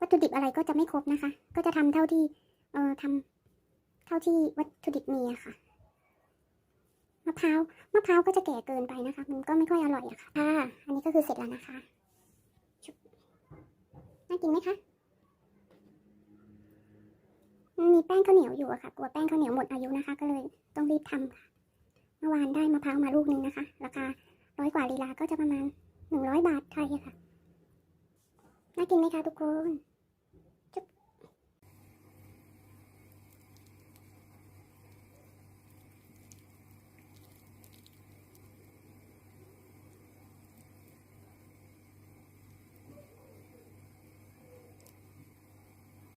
วัตถุดิบอะไรก็จะไม่ครบนะคะ ก็จะทำเท่าที่ เอ่อทำเท่าที่วัตถุดิบมีอะค่ะ มะพร้าวมะพร้าวก็จะแก่เกินไปนะคะ มันก็ไม่ค่อยอร่อยอะค่ะอ่าอันนี้ก็คือเสร็จแล้วนะคะชุบน่ากินไหมคะมีแป้งข้าวเหนียวอยู่อะค่ะกลัวแป้งข้าวเหนียวหมดอายุนะคะ ก็เลยต้องรีบทำค่ะเมื่อวานได้มะพร้าวมาลูกนึงนะคะ ราคาร้อยกว่าลีลาก็จะประมาณหนึ่งร้อยบาทไทยอะค่ะ น่ากินไหมคะทุกคน